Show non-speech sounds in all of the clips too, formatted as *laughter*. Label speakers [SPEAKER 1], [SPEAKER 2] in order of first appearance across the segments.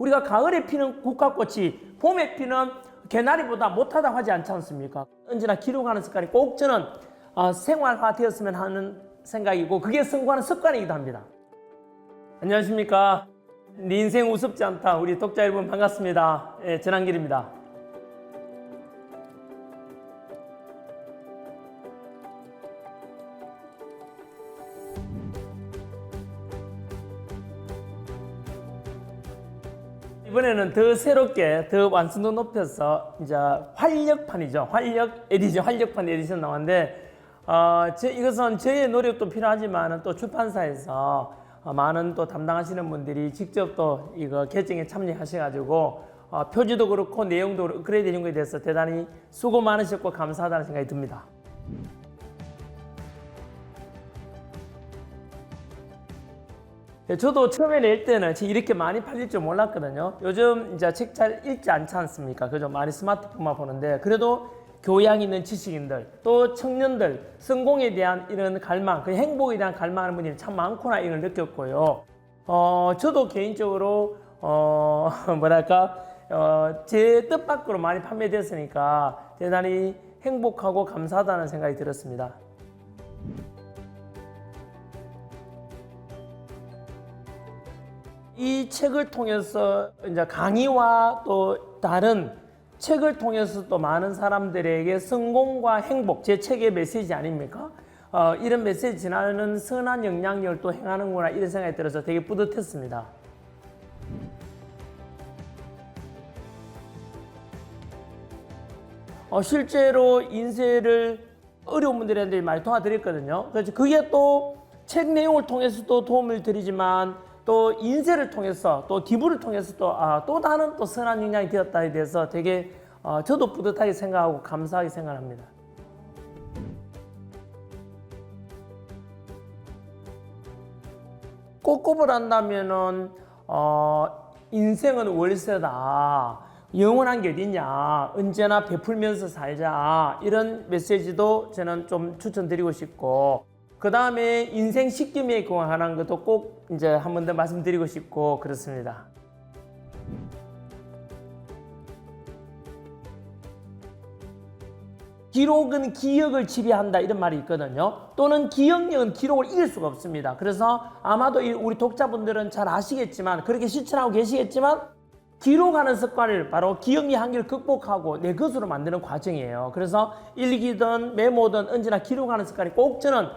[SPEAKER 1] 우리가 가을에 피는 국화꽃이 봄에 피는 개나리보다 못하다 하지 않지 않습니까? 언제나 기록하는 습관이 꼭 저는 어, 생활화 되었으면 하는 생각이고 그게 승부하는 습관이기도 합니다. 안녕하십니까? 네 인생 우습지 않다. 우리 독자 여러분 반갑습니다. 예, 전한길입니다. 이번에는 더 새롭게 더 완성도 높여서 이제 활력판이죠. 활력 에디션, 활력판 에디션 나왔는데 어, 제, 이것은 저의 노력도 필요하지만 또 출판사에서 어, 많은 또 담당하시는 분들이 직접 또 이거 개정에 참여하셔가지고 어, 표지도 그렇고 내용도 업그레이드 되는 것에 대해서 대단히 수고 많으셨고 감사하다는 생각이 듭니다. 저도 처음에 낼 때는 책 이렇게 많이 팔릴 줄 몰랐거든요. 요즘 이제 책 잘 읽지 않지 않습니까? 그죠? 많이 스마트폰만 보는데 그래도 교양 있는 지식인들 또 청년들 성공에 대한 이런 갈망, 그 행복에 대한 갈망하는 분들이 참 많구나 이걸 느꼈고요. 어, 저도 개인적으로 어, *laughs* 뭐랄까 어, 제 뜻밖으로 많이 판매됐으니까 대단히 행복하고 감사하다는 생각이 들었습니다. 이 책을 통해서 이제 강의와 또 다른 책을 통해서 또 많은 사람들에게 성공과 행복, 제 책의 메시지 아닙니까? 어, 이런 메시지 전하는 선한 영향력을 또 행하는구나 이런 생각이 들어서 되게 뿌듯했습니다. 어, 실제로 인쇄를 어려운 분들한테 많이 도와드렸거든요. 그래서 그게 또 책 내용을 통해서도 도움을 드리지만 또 인쇄를 통해서 또 기부를 통해서 또, 아, 또 다른 또 선한 영향이 되었다에 대해서 되게 어, 저도 뿌듯하게 생각하고 감사하게 생각합니다. 꼭 꼽으란다면은 어, 인생은 월세다. 영원한 게 어딨냐. 언제나 베풀면서 살자. 이런 메시지도 저는 좀 추천드리고 싶고 그 다음에 인생 식기에 관한 것도 꼭 이제 한 번 더 말씀드리고 싶고 그렇습니다. 기록은 기억을 지배한다 이런 말이 있거든요. 또는 기억력은 기록을 이길 수가 없습니다. 그래서 아마도 이 우리 독자분들은 잘 아시겠지만 그렇게 실천하고 계시겠지만 기록하는 습관을 바로 기억력 한계를 극복하고 내 것으로 만드는 과정이에요. 그래서 일기든 메모든 언제나 기록하는 습관이 꼭 저는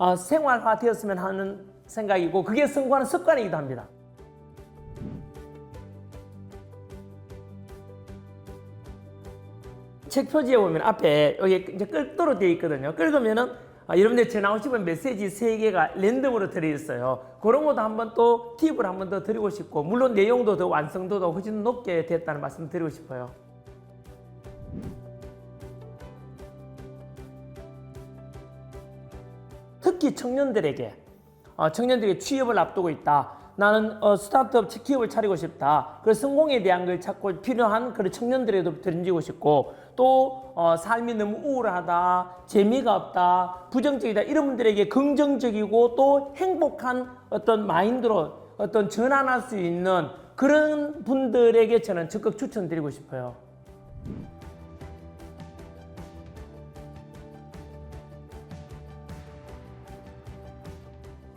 [SPEAKER 1] 어, 생활화 되었으면 하는 생각이고 그게 성공하는 습관이기도 합니다. 책 표지에 보면 앞에 여기 이제 끌도록 되어 있거든요. 끌으면은 아, 여러분들 제 나오고 싶은 메시지 세 개가 랜덤으로 들어있어요. 그런 것도 한번 또 팁을 한번 더 드리고 싶고 물론 내용도 더 완성도도 훨씬 높게 됐다는 말씀 드리고 싶어요. 특히 청년들에게 어, 청년들에게 취업을 앞두고 있다. 나는 어, 스타트업 기업을 차리고 싶다. 그 성공에 대한 걸 찾고 필요한 그런 청년들에도 던지고 싶고 또 어, 삶이 너무 우울하다, 재미가 없다, 부정적이다 이런 분들에게 긍정적이고 또 행복한 어떤 마인드로 어떤 전환할 수 있는 그런 분들에게 저는 적극 추천드리고 싶어요.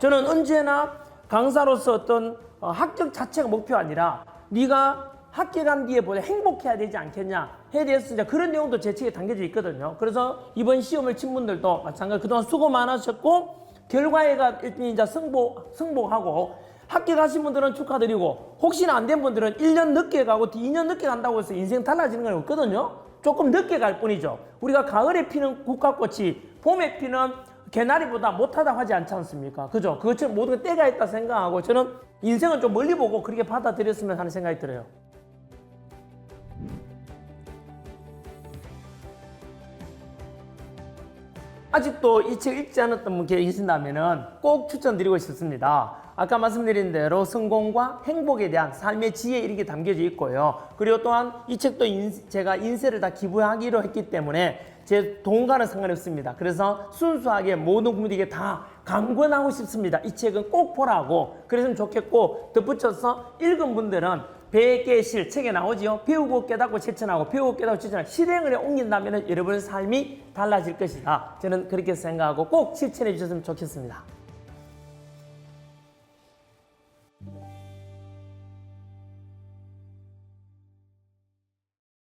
[SPEAKER 1] 저는 언제나 강사로서 어떤 어, 합격 자체가 목표 아니라 네가 합격한 뒤에 보다 행복해야 되지 않겠냐 에 대해서 이제 그런 내용도 제 책에 담겨져 있거든요. 그래서 이번 시험을 친 분들도 마찬가지 그동안 수고 많으셨고 결과에가 일단 이제 승복 승복하고 합격하신 분들은 축하드리고 혹시나 안 된 분들은 1년 늦게 가고 2년 늦게 간다고 해서 인생 달라지는 건 없거든요. 조금 늦게 갈 뿐이죠. 우리가 가을에 피는 국화꽃이 봄에 피는 개나리보다 못하다 하지 않지 않습니까? 그죠? 그것처럼 모든 게 때가 있다 생각하고 저는 인생은 좀 멀리 보고 그렇게 받아들였으면 하는 생각이 들어요. 아직도 이 책 읽지 않았던 분 계신다면 꼭 추천드리고 싶습니다. 아까 말씀드린 대로 성공과 행복에 대한 삶의 지혜 이렇게 담겨져 있고요. 그리고 또한 이 책도 인, 제가 인쇄를 다 기부하기로 했기 때문에 제 돈과는 상관없습니다. 그래서 순수하게 모든 분들에게 다 강권하고 싶습니다. 이 책은 꼭 보라고 그랬으면 좋겠고 덧붙여서 읽은 분들은 배깨실 책에 나오지요. 배우고 깨닫고 실천하고 배우고 깨닫고 실천하고 실행을 해 옮긴다면 여러분의 삶이 달라질 것이다. 저는 그렇게 생각하고 꼭 실천해 주셨으면 좋겠습니다.